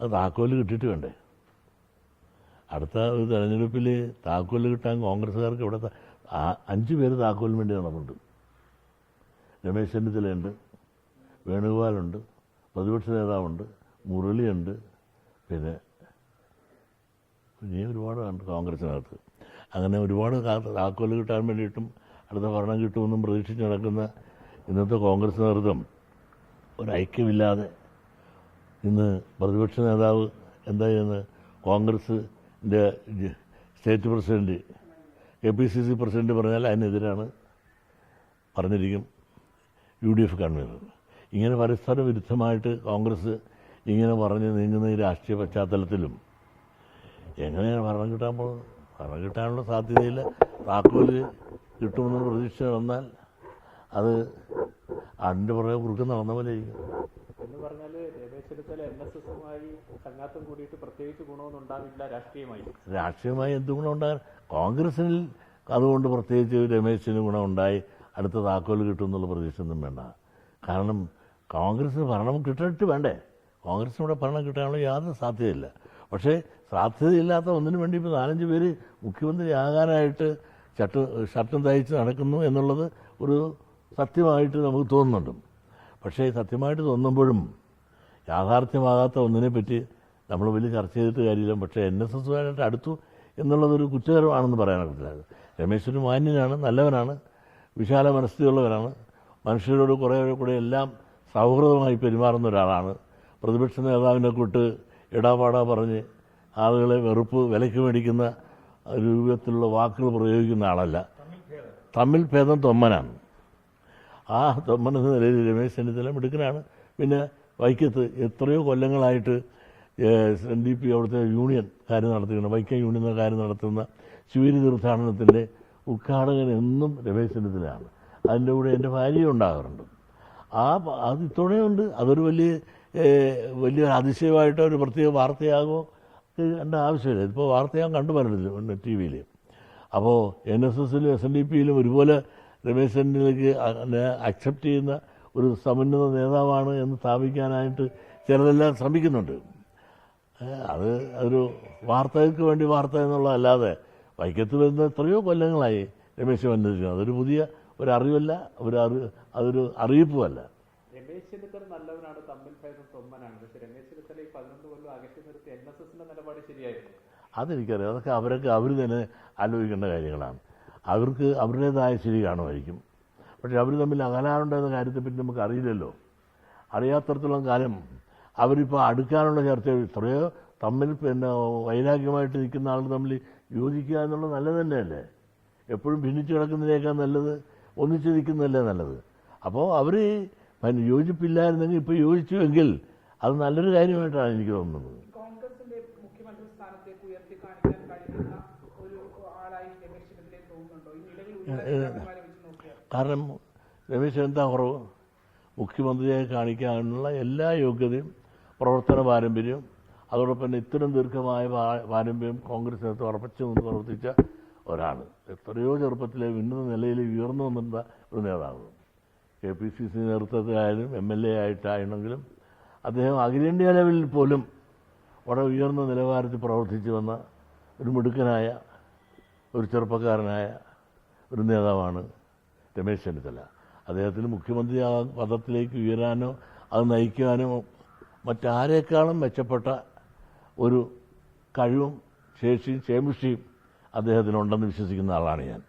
അത് താക്കോൽ കിട്ടിയിട്ട് വേണ്ടേ അടുത്ത ഒരു തെരഞ്ഞെടുപ്പിൽ താക്കോൽ കിട്ടാൻ കോൺഗ്രസ്സുകാർക്ക് ഇവിടെ അഞ്ച് പേര് താക്കോലിന് വേണ്ടി നടപ്പുണ്ട്. രമേശ് ചെന്നിത്തലയുണ്ട് വേണുഗോപാലുണ്ട് പ്രതിപക്ഷ നേതാവുണ്ട് മുരളിയുണ്ട് പിന്നെ ഇനിയും ഒരുപാടുണ്ട് കോൺഗ്രസിനകത്ത് അങ്ങനെ ഒരുപാട് താക്കോൽ കിട്ടാൻ വേണ്ടിയിട്ടും അടുത്ത ഭരണം കിട്ടുമെന്നും പ്രതീക്ഷിച്ച് നടക്കുന്ന ഇന്നത്തെ കോൺഗ്രസ് നേതൃത്വം ഒരു ഐക്യമില്ലാതെ ഇന്ന് പ്രതിപക്ഷ നേതാവ് എന്താ ചെയ്യുന്നത് കോൺഗ്രസിന്റെ state president K P C C president പറഞ്ഞാൽ അതിനെതിരാണ് പറഞ്ഞിരിക്കും യു ഡി എഫ് കൺവീനർ. ഇങ്ങനെ പരസ്പര വിരുദ്ധമായിട്ട് കോൺഗ്രസ് ഇങ്ങനെ പറഞ്ഞ് നീങ്ങുന്ന ഈ രാഷ്ട്രീയ പശ്ചാത്തലത്തിലും എങ്ങനെയാണ് ഭരണം കിട്ടാൻ പോകുന്നത്? ഭരണം കിട്ടാനുള്ള സാധ്യതയില്ല. താക്കോൽ കിട്ടുമെന്ന് പ്രതീക്ഷ വന്നാൽ അത് അതിന്റെ പുറകെ കുറുക്ക് നടന്ന പോലെ ഇരിക്കും. ചെന്നിത്തല എൻ എസ് എസുമായി കൂടിയിട്ട് പ്രത്യേകിച്ച് ഗുണമൊന്നും ഉണ്ടാവില്ല രാഷ്ട്രീയമായി. രാഷ്ട്രീയമായി എന്ത് ഗുണമുണ്ടാകും കോൺഗ്രസിൽ അതുകൊണ്ട് പ്രത്യേകിച്ച് രമേശിന് ഗുണമുണ്ടായി അടുത്ത താക്കോൽ കിട്ടും എന്നുള്ള പ്രതീക്ഷയൊന്നും വേണ്ട. കാരണം കോൺഗ്രസിന് ഭരണം കിട്ടിയിട്ട് വേണ്ടേ? കോൺഗ്രസിനൂടെ ഭരണം കിട്ടാനുള്ള യാതൊരു സാധ്യതയില്ല. പക്ഷേ സാധ്യതയില്ലാത്ത ഒന്നിനു വേണ്ടി ഇപ്പോൾ നാലഞ്ച് പേര് മുഖ്യമന്ത്രി ആകാനായിട്ട് ഷർട്ട് ഷർട്ടും തയ്ച്ച് നടക്കുന്നു എന്നുള്ളത് ഒരു സത്യമായിട്ട് നമുക്ക് തോന്നുന്നുണ്ട്. പക്ഷേ സത്യമായിട്ട് തോന്നുമ്പോഴും യാഥാർത്ഥ്യമാകാത്ത ഒന്നിനെ പറ്റി നമ്മൾ വലിയ ചർച്ച ചെയ്തിട്ട് കാര്യമില്ല. പക്ഷേ എൻ എസ് എസുകാരായിട്ട് അടുത്തു എന്നുള്ളതൊരു കുറ്റകരമാണെന്ന് പറയാനൊക്കത്തില്ല രമേശ് മാന്യനാണ് നല്ലവനാണ് വിശാല മനസ്ഥിതിയുള്ളവരാണ് മനുഷ്യരോട് കുറേ കൂടെ എല്ലാം സൗഹൃദമായി പെരുമാറുന്ന ഒരാളാണ്. പ്രതിപക്ഷ നേതാവിനെ കൂട്ട് ഇടാപാടാ പറഞ്ഞ് ആളുകളെ വെറുപ്പ് വിലയ്ക്ക് മേടിക്കുന്ന രൂപത്തിലുള്ള വാക്കുകൾ പ്രയോഗിക്കുന്ന ആളല്ല. തമ്മിൽ ഭേദം തൊമ്മനാണ്. ആ തൊമ്മൻ എന്ന നിലയിൽ രമേശ് ചെന്നിത്തല മിടുക്കനാണ്. പിന്നെ വൈക്കത്ത് എത്രയോ കൊല്ലങ്ങളായിട്ട് എൻ ഡി പി അവിടുത്തെ യൂണിയൻ കാര്യം നടത്തുന്ന വൈക്കം യൂണിയൻ കാര്യം നടത്തുന്ന ശിവരി തീർത്ഥാടനത്തിന്റെ ഉദ്ഘാടകൻ എന്നും രമേശ് ചെന്നിത്തലയാണ്. അതിന്റെ കൂടെ എന്റെ ഭാര്യ ഉണ്ടാകാറുണ്ട്. ആ അത് ഇത്തവണയുണ്ട്. അതൊരു വലിയ വലിയൊരു വലിയ അതിശയമായിട്ട് ഒരു പ്രത്യേക വാർത്തയാകുമോ കണ്ട ആവശ്യമില്ല. ഇതിപ്പോൾ വാർത്തയാകാൻ കണ്ടു പറഞ്ഞില്ല ടി വിയിൽ അപ്പോൾ എൻ എസ് എസിലും എസ് എൻ ഡി പിയിലും ഒരുപോലെ രമേശ് ചെന്നിത്തലയ്ക്ക് അക്സെപ്റ്റ് ചെയ്യുന്ന ഒരു സമുന്നത നേതാവാണ് എന്ന് സ്ഥാപിക്കാനായിട്ട് ചിലതെല്ലാം ശ്രമിക്കുന്നുണ്ട്. അത് ഒരു വാർത്തകൾക്ക് വേണ്ടി വാർത്ത എന്നുള്ളതല്ലാതെ വൈക്കത്ത് വരുന്ന എത്രയോ കൊല്ലങ്ങളായി രമേശ് വന്നിരിക്കുന്നത് അതൊരു പുതിയ ഒരു അറിവല്ല ഒരു അറി അതൊരു അറിയിപ്പുമല്ല. രമേശ് ചെന്നിത്തല നല്ലവനാണ് തമ്മിൽ ഭേദം തൊമ്മനാണ്. പക്ഷെ രമേശ് ചെന്നിത്തല ഈ പതിനൊന്ന് കൊല്ലം അകറ്റി നിർത്തി എൻ എസ് എസിന്റെ നിലപാട് ശരിയായിരുന്നു. അതെനിക്കറിയാം. അതൊക്കെ അവരൊക്കെ അവർ തന്നെ ആലോചിക്കേണ്ട കാര്യങ്ങളാണ്. അവർക്ക് അവരുടേതായ ശരി കാണുമായിരിക്കും. പക്ഷെ അവർ തമ്മിൽ അകലാറുണ്ടെന്ന കാര്യത്തെപ്പറ്റി നമുക്ക് അറിയില്ലല്ലോ അറിയാത്തടത്തോളം കാലം അവരിപ്പോൾ അടുക്കാനുള്ള ചർച്ച എത്രയോ തമ്മിൽ പിന്നെ വൈരാഗ്യമായിട്ട് നിൽക്കുന്ന ആൾ തമ്മിൽ യോജിക്കുക എന്നുള്ളത് നല്ലത് തന്നെയല്ലേ? എപ്പോഴും ഭിന്നിച്ച് കിടക്കുന്നതിനേക്കാൾ നല്ലത് ഒന്നിച്ച് നിൽക്കുന്നതല്ലേ നല്ലത്? അപ്പോൾ അവർ യോജിപ്പില്ലായിരുന്നെങ്കിൽ ഇപ്പോൾ യോജിച്ചുവെങ്കിൽ അത് നല്ലൊരു കാര്യമായിട്ടാണ് എനിക്ക് തോന്നുന്നത്. ഒരു ആളായി തോന്നുന്നുണ്ടോ ഈ നിലവിൽ കാരണം രമേശ് എന്താ കുറവ് മുഖ്യമന്ത്രിയെ കാണിക്കാനുള്ള എല്ലാ യോഗ്യതയും പ്രവർത്തന പാരമ്പര്യവും അതോടൊപ്പം തന്നെ ഇത്തരം ദീർഘമായ പാരമ്പര്യം കോൺഗ്രസിനകത്ത് ഉറപ്പിച്ചു നിന്ന് പ്രവർത്തിച്ച ഒരാൾ എത്രയോ ചെറുപ്പത്തിലെ ഉന്നത നിലയിൽ ഉയർന്നു വന്നിരുന്ന ഒരു നേതാവ്. കെ പി സി സി നേതൃത്വത്തിലായാലും എം എൽ എ ആയിട്ടായിരുന്നെങ്കിലും അദ്ദേഹം അഖിലേന്ത്യാ ലെവലിൽ പോലും വളരെ ഉയർന്ന നിലവാരത്തിൽ പ്രവർത്തിച്ചു വന്ന ഒരു മിടുക്കനായ ഒരു ചെറുപ്പക്കാരനായ ഒരു നേതാവാണ് രമേശ് ചെന്നിത്തല. അദ്ദേഹത്തിന് മുഖ്യമന്ത്രി ആ പദത്തിലേക്ക് ഉയരാനോ അത് നയിക്കാനോ മറ്റാരേക്കാളും മെച്ചപ്പെട്ട ഒരു കഴിവും ശേഷിയും ശേമുഷ്ടിയും അദ്ദേഹത്തിനുണ്ടെന്ന് വിശ്വസിക്കുന്ന ആളാണ് ഞാൻ.